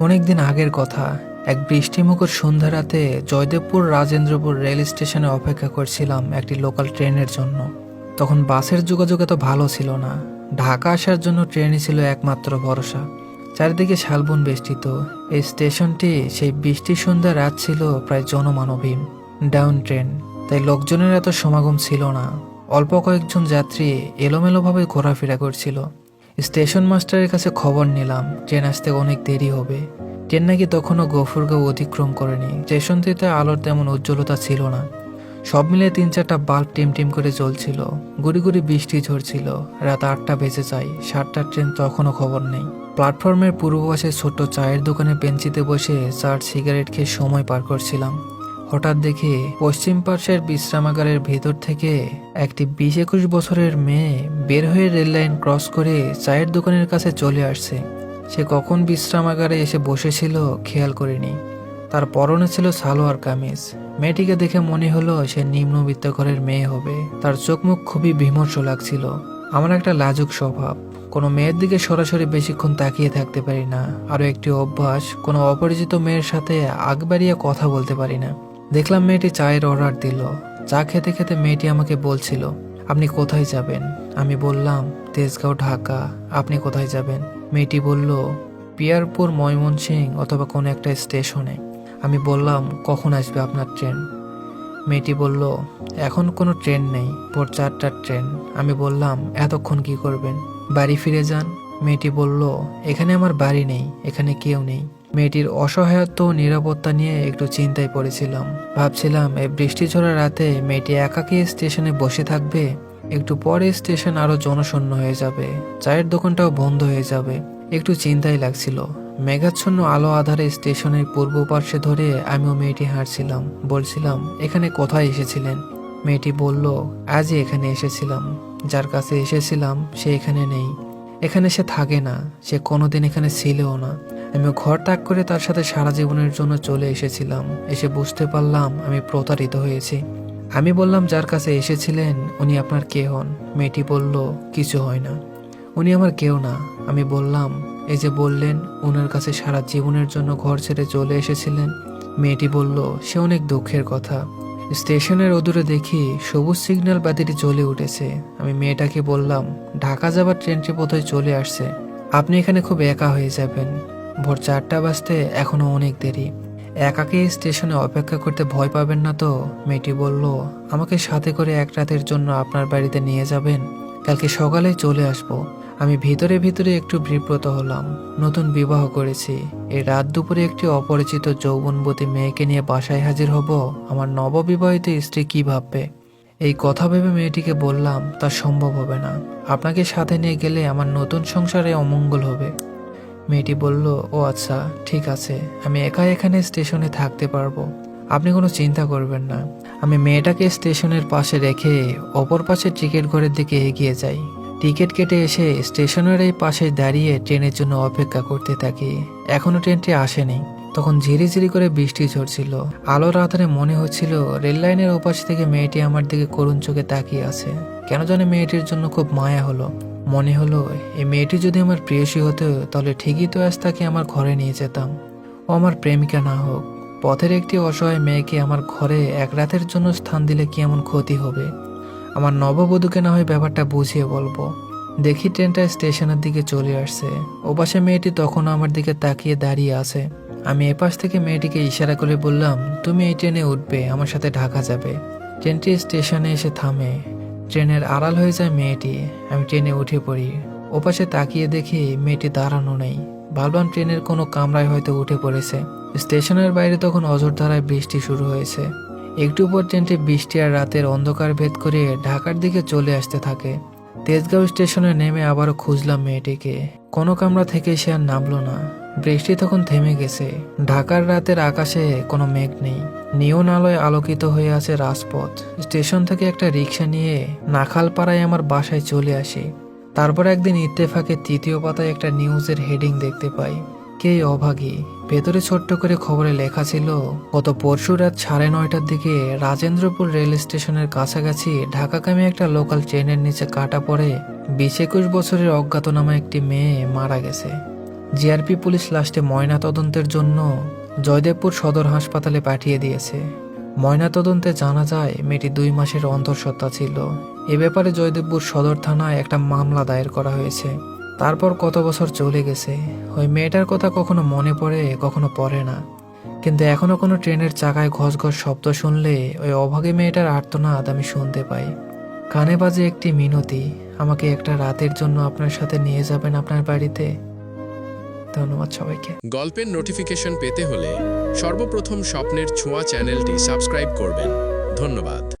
অনেকদিন আগের কথা, এক বৃষ্টিমুখর সন্ধ্যা রাতে জয়দেবপুর রাজেন্দ্রপুর রেল স্টেশনে অপেক্ষা করছিলাম একটি লোকাল ট্রেনের জন্য। তখন বাসের যোগাযোগ এত ভালো ছিল না। ঢাকা আসার জন্য ট্রেনই ছিল একমাত্র ভরসা। চারিদিকে শালবন বেষ্টিত। এই স্টেশনটি সেই বৃষ্টির সন্ধ্যা রাত ছিল প্রায় জনমানবহীন, ডাউন ট্রেন। তাই লোকজনের এত সমাগম ছিল না। অল্প কয়েকজন যাত্রী এলোমেলোভাবে ঘোরাফেরা করছিল। স্টেশন মাস্টারের কাছে খবর নিলাম, ট্রেন আসতে অনেক দেরি হবে। ট্রেন নাকি তখনও গফুরগাঁও অতিক্রম করেনি। স্টেশনটিতে আলোর তেমন উজ্জ্বলতা ছিল না। সব মিলে তিন চারটা বাল্ব টিম টিম করে জ্বলছিল। গুড়ি গুড়ি বৃষ্টি ঝরছিল। রাত আটটা বেজে যায়। সাতটার ট্রেন তখনও খবর নেই। প্ল্যাটফর্মের পূর্ব পাশে ছোট্ট চায়ের দোকানে বেঞ্চিতে বসে চার সিগারেট খেয়ে সময় পার করছিলাম। হঠাৎ দেখে পশ্চিম পার্শ্বের বিশ্রামাগারের ভেতর থেকে একটি বিশ একুশ বছরের মেয়ে বের হয়ে রেললাইন ক্রস করে চায়ের দোকানের কাছে চলে আসছে। সে কখন বিশ্রামাগারে এসে বসেছিল খেয়াল করিনি। তার পরনে ছিল সালোয়ার কামিজ। মেয়েটিকে দেখে মনে হলো সে নিম্নবিত্ত ঘরের মেয়ে হবে। তার চোখ মুখ খুবই বিমর্ষ লাগছিল। আমার একটা লাজুক স্বভাব। কোনো মেয়ের দিকে সরাসরি বেশিক্ষণ তাকিয়ে থাকতে পারি না। আরও একটি অভ্যাস, কোনো অপরিচিত মেয়ের সাথে আগ বাড়িয়ে কথা বলতে পারি না। দেখলাম মেয়েটি চায়ের অর্ডার দিল। চা খেতে খেতে মেয়েটি আমাকে বলছিল, আপনি কোথায় যাবেন? আমি বললাম, তেজগাঁও, ঢাকা। আপনি কোথায় যাবেন? মেয়েটি বলল, পিয়ারপুর, ময়মনসিং অথবা কোনো একটা স্টেশনে। আমি বললাম, কখন আসবে আপনার ট্রেন? মেয়েটি বলল, এখন কোনো ট্রেন নেই, ভোর চারটার ট্রেন। আমি বললাম, এতক্ষণ কি করবেন? বাড়ি ফিরে যান? মেয়েটি বলল, এখানে আমার বাড়ি নেই, এখানে কেউ নেই। মেয়েটির অসহায়ত্ব নিরাপত্তা নিয়ে একটু চিন্তায় পড়েছিলাম। ভাবছিলাম, এই বৃষ্টি ঝরা রাতে মেয়েটি একাকী স্টেশনে বসে থাকবে? একটু পরে স্টেশন আরও জনশূন্য হয়ে যাবে। চায়ের দোকানটাও বন্ধ হয়ে যাবে। একটু চিন্তাই লাগছিল। মেঘাচ্ছন্ন আলো আধারে স্টেশনের পূর্ব পার্শ্বে ধরে আমিও মেয়েটি হাঁটছিলাম। বলছিলাম, এখানে কোথায় এসেছিলেন? মেয়েটি বলল, আজই এখানে এসেছিলাম। যার কাছে এসেছিলাম, সে এখানে নেই। এখানে সে থাকে না। সে কোনোদিন এখানে ছিলও না। আমি ঘর ত্যাগ করে তার সাথে সারা জীবনের জন্য চলে এসেছিলাম। এসে বুঝতে পারলাম আমি প্রতারিত হয়েছি। আমি বললাম, যার কাছে এসেছিলেন, উনি আপনার কে হন? মেয়েটি বলল, কিছু হয় না। উনি আমার কেউ না। আমি বললাম, এই যে বললেন ওনার কাছে সারা জীবনের জন্য ঘর ছেড়ে চলে এসেছিলেন? মেয়েটি বলল, সে অনেক দুঃখের কথা। স্টেশনের অদূরে দেখি সবুজ সিগন্যাল বাতিটি জ্বলে উঠেছে। আমি মেয়েটাকে বললাম, ঢাকা যাবার ট্রেনটি বোধহয় চলে আসছে। আপনি এখানে খুব একা হয়ে যাবেন। ভোর চারটা বাজতে এখনও অনেক দেরি। একাকে স্টেশনে অপেক্ষা করতে ভয় পাবেন না তো, মেয়েটি বলল, আমাকে সাথে করে এক রাতের জন্য আপনার বাড়িতে নিয়ে যাবেন? কালকে সকালে চলে আসব। আমি ভিতরে ভিতরে একটু বিব্রত হলাম। নতুন বিবাহ করেছি। এই রাত দুপুরে একটি অপরিচিত যৌবনবতী মেয়েকে নিয়ে বাসায় হাজির হব। আমার নববিবাহিত স্ত্রী কি ভাববে? এই কথা ভেবে মেয়েটিকে বললাম, তা সম্ভব হবে না। আপনাকে সাথে নিয়ে গেলে আমার নতুন সংসারে অমঙ্গল হবে। মেয়েটি বলল, ও আচ্ছা ঠিক আছে, আমি একা এখানে স্টেশনে থাকতে পারব। আপনি কোনো চিন্তা করবেন না। আমি মেয়েটাকে স্টেশনের পাশে রেখে অপর পাশে টিকিট ঘরের দিকে এগিয়ে যাই। টিকিট কেটে এসে স্টেশনের এই পাশে দাঁড়িয়ে ট্রেনের জন্য অপেক্ষা করতে থাকি। এখনও ট্রেনটি আসেনি। তখন ঝিরিঝিরি করে বৃষ্টি ঝরছিল। আলোর আধারে মনে হচ্ছিল রেল লাইনের ওপাশ থেকে মেয়েটি আমার দিকে করুণ চোখে তাকিয়ে আছে। কেন জানে মেয়েটির জন্য খুব মায়া হলো। মনে হলো এই মেয়েটি যদি আমার প্রিয়সী হতো, তাহলে ঠিকই তো আজ তাকে আমার ঘরে নিয়ে যেতাম। ও আমার প্রেমিকা না হোক। পথের একটি অসহায় মেয়েকে আমার ঘরে এক রাতের জন্য স্থান দিলে কি এমন ক্ষতি হবে? আমার নববধূকে না হয় ব্যাপারটা বুঝিয়ে বলব। দেখি ট্রেনটা স্টেশনের দিকে চলে আসছে। ওপাশে মেয়েটি তখনও আমার দিকে তাকিয়ে দাঁড়িয়ে আছে। আমি এপাশ থেকে মেয়েটিকে ইশারা করে বললাম, তুমি এই ট্রেনে উঠবে, আমার সাথে ঢাকা যাবে। ট্রেনটি স্টেশনে এসে থামে। ট্রেনের আড়াল হয়ে যায় মেয়েটি। আমি ট্রেনে উঠে পড়ি। ওপাশে তাকিয়ে দেখি মেয়েটি দাঁড়ানো নেই। ভাবলাম ট্রেনের কোনো কামরায় হয়তো উঠে পড়েছে। স্টেশনের বাইরে তখন অজরধারায় বৃষ্টি শুরু হয়েছে। একটু পর ট্রেনটি বৃষ্টি আর রাতের অন্ধকার ভেদ করে ঢাকার দিকে চলে আসতে থাকে। তেজগাঁও স্টেশনে নেমে আবারও খুঁজলাম মেয়েটিকে। কোনো কামরা থেকে সে আর নামলো না। বৃষ্টি তখন থেমে গেছে। ঢাকার রাতের আকাশে কোনো মেঘ নেই। নিয়ন আলোয় আলোকিত হয়ে আছে রাজপথ। স্টেশন থেকে একটা রিক্সা নিয়ে নাখালপাড়ায় আমার বাসায় চলে আসি। তারপর একদিন ইত্তেফাকে তৃতীয় পাতায় একটা নিউজের হেডিং দেখতে পাই। কে অভাগী। ভেতরে ছোট্ট করে খবরে লেখা ছিল, গত পরশু রাত সাড়ে নয়টার দিকে রাজেন্দ্রপুর রেল স্টেশনের কাছাকাছি ঢাকাগামী একটা লোকাল ট্রেনের নিচে কাটা পড়ে বিশ একুশ বছরের অজ্ঞাতনামা একটি মেয়ে মারা গেছে। জিআরপি পুলিশ লাস্টে ময়না তদন্তের জন্য জয়দেবপুর সদর হাসপাতালে পাঠিয়ে দিয়েছে। ময়না তদন্তে জানা যায়, মেয়েটি দুই মাসের অন্তঃসত্ত্বা ছিল। এ ব্যাপারে জয়দেবপুর সদর থানায় একটা মামলা দায়ের করা হয়েছে। তারপর কত বছর চলে গেছে, ওই মেয়েটার কথা কখনো মনে পড়ে, কখনো পড়ে না। কিন্তু এখনও কোনো ট্রেনের চাকায় ঘস ঘস শব্দ শুনলে ওই অভাগী মেয়েটার আর্তনাদ আমি শুনতে পাই। কানে বাজে একটি মিনতি, আমাকে একটা রাতের জন্য আপনার সাথে নিয়ে যাবেন আপনার বাড়িতে? ধন্যবাদ সবাইকে। গল্পের নোটিফিকেশন পেতে হলে সর্বপ্রথম স্বপ্নের ছোঁয়া চ্যানেলটি সাবস্ক্রাইব করবেন। ধন্যবাদ।